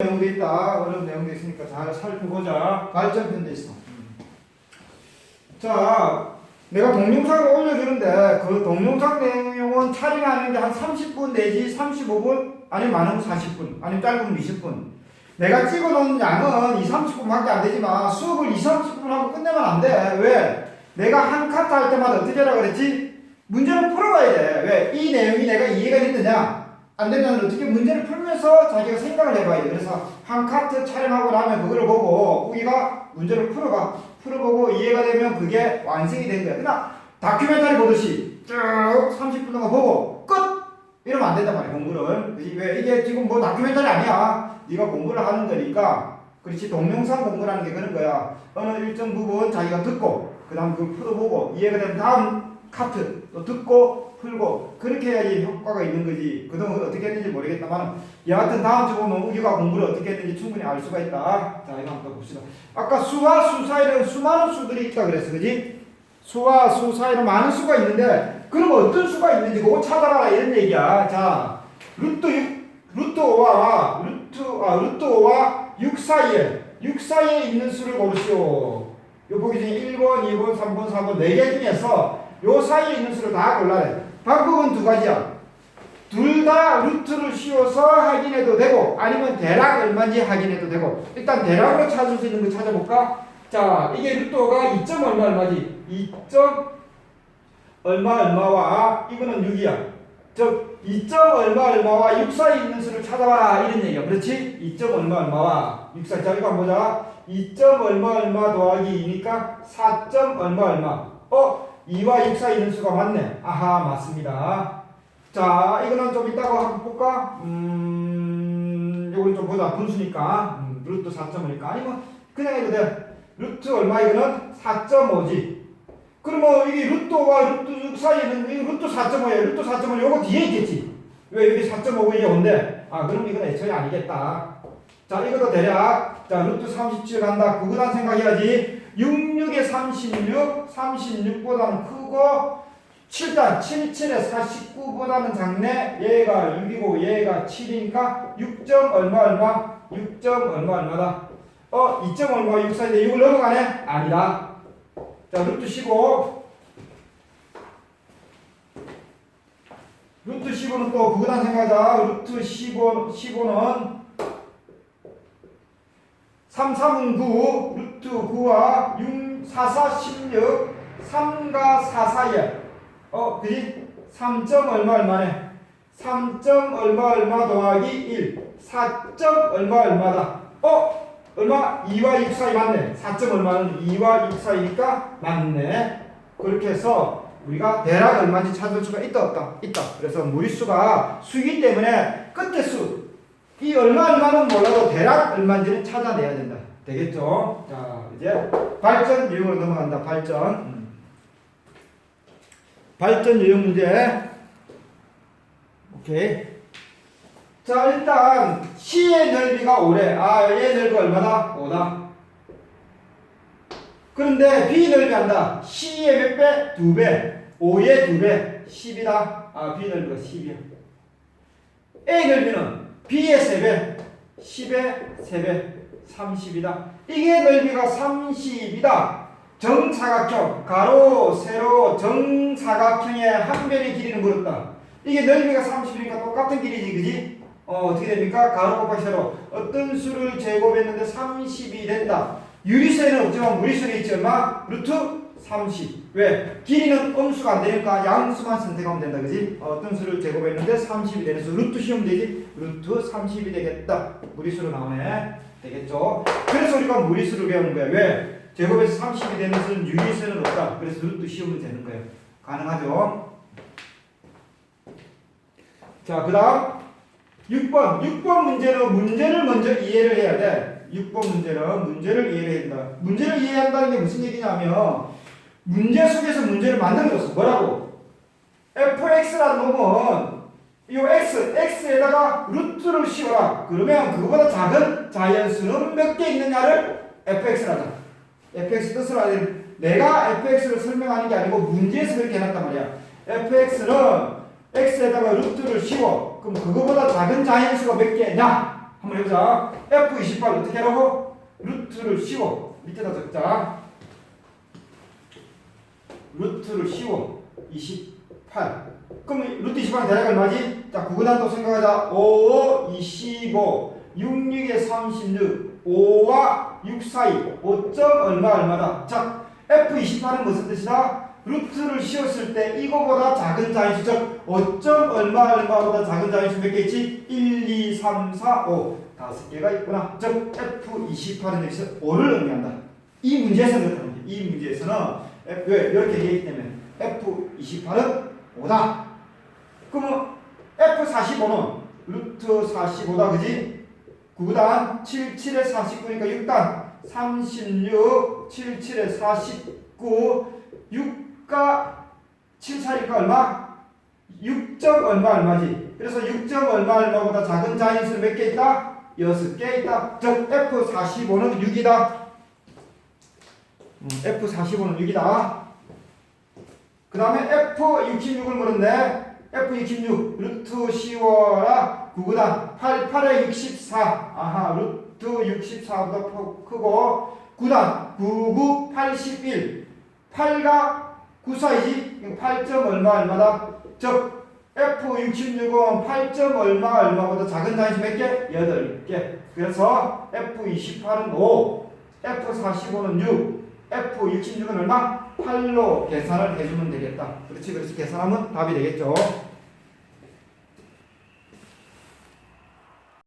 내용도 있다. 어려운 내용도 있으니까 잘 살펴보자. 발전편도 있어. 자, 내가 동영상을 올려주는데 그 동영상 내용은 촬영하는 게한 30분 내지 35분 아니면 많으면 40분 아니면 짧으면 20분. 내가 찍어놓은 양은 2, 30분밖에 안 되지만 수업을 2, 30분 하고 끝내면 안 돼. 왜? 내가 한 카트 할 때마다 어떻게 하라 그랬지? 문제를 풀어가야 돼. 왜? 이 내용이 내가 이해가 됐느냐? 안 되면 어떻게 문제를 풀면서 자기가 생각을 해봐야 돼. 그래서 한 카트 촬영하고 나면 그거를 보고 우리가 문제를 풀어가. 풀어보고 이해가 되면 그게 완성이 된 거야. 그냥 다큐멘터리 보듯이 쭉 30분 동안 보고 끝! 이러면 안 된단 말이야, 공부를. 왜? 이게 지금 뭐 다큐멘터리 아니야. 네가 공부를 하는 거니까. 그렇지. 동영상 공부라는 게 그런 거야. 어느 일정 부분 자기가 듣고, 그 다음 그걸 풀어보고, 이해가 되면 다음 카트 또 듣고 풀고 그렇게 해야지 효과가 있는 거지. 그동안 어떻게 했는지 모르겠다만 여하튼 다음 주 보면 우리가 공부를 어떻게 했는지 충분히 알 수가 있다. 자 이거 한번 봅시다. 아까 수와 수 사이에는 수많은 수들이 있다 그랬어 그지? 수와 수 사이에는 많은 수가 있는데 그럼 어떤 수가 있는지 그거 찾아라 이런 얘기야. 자 루트 6 루트 5와 루트 아 루트 5와 6 사이에 6 사이에 있는 수를 고르시오. 요 보기 중에 1번, 2번, 3번, 4번 4개 중에서 요 사이에 있는 수를 다 골라내. 방법은 두 가지야. 둘 다 루트를 씌워서 확인해도 되고 아니면 대략 얼마인지 확인해도 되고 일단 대략으로 찾을 수 있는 거 찾아볼까? 자 이게 루트가 2점 얼마 얼마지? 2점 얼마 얼마와 이거는 6이야. 즉 2점 얼마 얼마와 6 사이에 있는 수를 찾아봐라 이런 얘기야. 그렇지? 2점 얼마 얼마와 6 사이 자 이거 한번 보자. 2점 얼마 얼마 더하기 2니까 4점 얼마 얼마. 어? 2와 6 사이 있는 수가 맞네. 아하, 맞습니다. 자, 이거는 좀 이따가 한번 볼까? 음, 요거는 좀 보자. 분수니까. 음, 루트 4.5니까. 아니면 그냥 해도 돼. 루트 얼마 이거는 4.5지. 그러면 이게 루트와 루트 6 사이에 있는 이거 루트 4.5예요. 루트 4.5 요거 뒤에 있겠지. 왜 여기 4.5가 이게 온대? 아, 그럼 이건 애초에 아니겠다. 자, 이것도 대략. 자, 루트 37 간다. 그거란 생각해야지. 66에 36, 36보다는 크고 7단 77에 49보다는 작네. 얘가 6이고 얘가 7이니까 6점 얼마 얼마? 6점 얼마 얼마다? 어, 2점 얼마 6 사이인데 6을 넘어가네? 아니다. 자, 루트 15. 루트 15는 또 그거란 생각하자. 루트 15, 15는 3, 3은 9, 루트 9와 6, 4, 4, 16, 3과 4 사이에 어, 그지? 3점 얼마 얼마네? 3점 얼마 얼마 더하기 1, 4점 얼마 얼마다? 어? 얼마? 2와 6 사이 맞네. 4점 얼마는 2와 6 사이니까 맞네. 그렇게 해서 우리가 대략 얼마인지 찾을 수가 있다 없다? 있다. 그래서 무리수가 수이기 때문에 끝에 수, 이 얼마 얼마는 몰라도 대략 얼마인지는 찾아내야 된다. 되겠죠? 자, 이제 발전 유형으로 넘어간다. 발전. 음. 발전 유형 문제. 오케이. 자, 일단 C의 넓이가 5래. 아, 얘 넓이 얼마다? 5다. 그런데 B 넓이 한다. C의 몇 배? 2배. 5의 2배. 10이다. 아, B 넓이가 10이야. A 넓이는 B의 3배, 10의 3배, 30이다. 이게 넓이가 30이다. 정사각형, 가로, 세로, 정사각형의 한 변의 길이는 물었다. 이게 넓이가 30이니까 똑같은 길이지, 그지? 어, 어떻게 됩니까? 가로 곱하기 세로. 어떤 수를 제곱했는데 30이 된다. 유리수에는 없지만 무리수는 있지 얼마? 루트 30. 왜? 길이는 음수가 안 되니까 양수만 선택하면 된다. 그지? 어, 떤 수를 제곱했는데 30이 되는 수. 루트 씌우면 되지? 루트 30이 되겠다. 무리수로 나오네. 되겠죠? 그래서 우리가 무리수를 배우는 거야. 왜? 제곱해서 30이 되는 수는 유리수는 없다. 그래서 루트 씌우면 되는 거예요. 가능하죠? 자, 그 다음 6번. 6번 문제는 문제를 먼저 이해를 해야 돼. 6번 문제는 문제를 이해해야 된다. 문제를 이해한다는 게 무슨 얘기냐면 문제 속에서 문제를 만들어줬어. 뭐라고? fx라는 놈은 이 x, x에다가 루트를 씌워라. 그러면 그거보다 작은 자연수는 몇 개 있느냐를 fx라자. fx 뜻을 알려. 내가 fx를 설명하는 게 아니고 문제에서 그렇게 해놨단 말이야. fx는 x에다가 루트를 씌워. 그럼 그거보다 작은 자연수가 몇 개냐? 한번 해보자. F28 어떻게 하라고? 루트를 씌워. 밑에다 적자. 루트를 씌워. 28. 그럼 루트 28은 대략 얼마지? 자, 구근한도 생각하자. 5, 25, 66에 36, 5와 6 사이. 5점 얼마 얼마다. 자, F28은 무슨 뜻이다? 루트를 씌웠을 때 이거보다 작은 자인수 즉 5점 얼마 얼마보다 작은 자인수 몇 개 있지? 1, 2, 3, 4, 5 다섯 개가 있구나. 즉 F28은 여기서 5를 의미한다. 이 문제에서는 그렇다는 거지. 이 문제에서는 F, 왜 이렇게 얘기했기 때문에 F28은 5다. 그러면 F45는 루트 45다 그지? 9단 7, 7에 49니까 6단 36, 7, 7에 49 6가 7 차이니까 얼마? 6점 얼마 얼마지? 그래서 6점 얼마 얼마보다 작은 자인수 몇 개 있다? 6개 있다. 즉 F45는 6이다. F45는 6이다. 그 다음에 F66을 물었네. F66 루트 씌워라 9구단 8, 8에 64 아하 루트 64보다 크고. 9단 99, 81 8가 9 사이지. 8점 얼마 얼마다? 즉 F66은 8점 얼마 얼마보다 작은 단위 몇 개? 8개. 그래서 F28은 5 F45는 6 F66은 얼마? 8로 계산을 해주면 되겠다 그렇지 그렇지 계산하면 답이 되겠죠